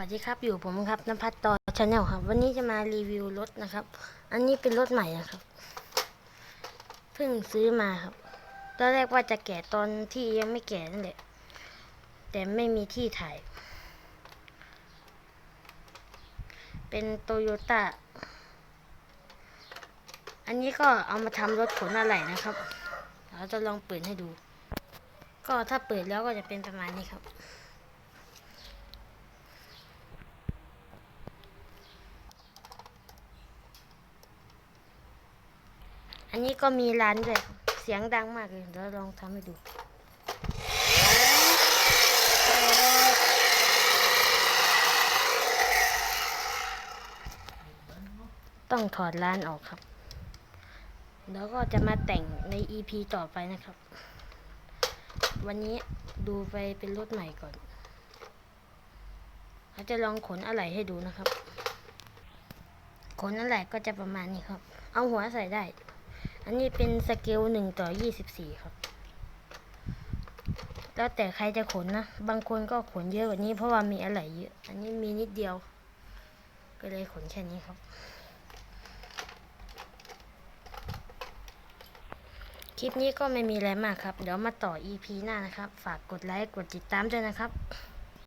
วัสดีครับอยู่ผมครับนภัสต่อชาแนลครับ วันนี้จะมารีวิวรถนะครับ อันนี้เป็นรถใหม่นะครับเพิ่งซื้อมาครับตอนแรกว่าจะแกะตอนที่ยังไม่แกะนั่นแหละแต่ไม่มีที่ถ่าย เป็นโตโยต้าอันนี้ก็เอามาทำรถขนอะไรนะครับเราจะลองเปิดให้ดู ก็ถ้าเปิดแล้วก็จะเป็นประมาณนี้ครับ อันนี้ก็มีร้านด้วย เสียงดังมากเลยเดี๋ยวลองทำให้ดูต้องถอดร้านออกครับ แล้วก็จะมาแต่งใน EP ต่อไปนะครับ วันนี้ดูไปเป็นรถใหม่ก่อนเขาจะลองขนอะไหล่ให้ดูนะครับ ขนอะไหล่ก็จะประมาณนี้ครับ เอาหัวใส่ได้ อันนี้เป็นสเกลหนึ่งต่อยี่สิบสี่ครับ แล้วแต่ใครจะขนนะ บางคนก็ขนเยอะกว่านี้เพราะว่ามีอะไหล่เยอะ อันนี้มีนิดเดียว ก็เลยขนแค่นี้ครับ คลิปนี้ก็ไม่มีอะไรมากครับ เดี๋ยวมาต่อ EP หน้านะครับ ฝากกดไลค์ กดติดตามด้วยนะครับ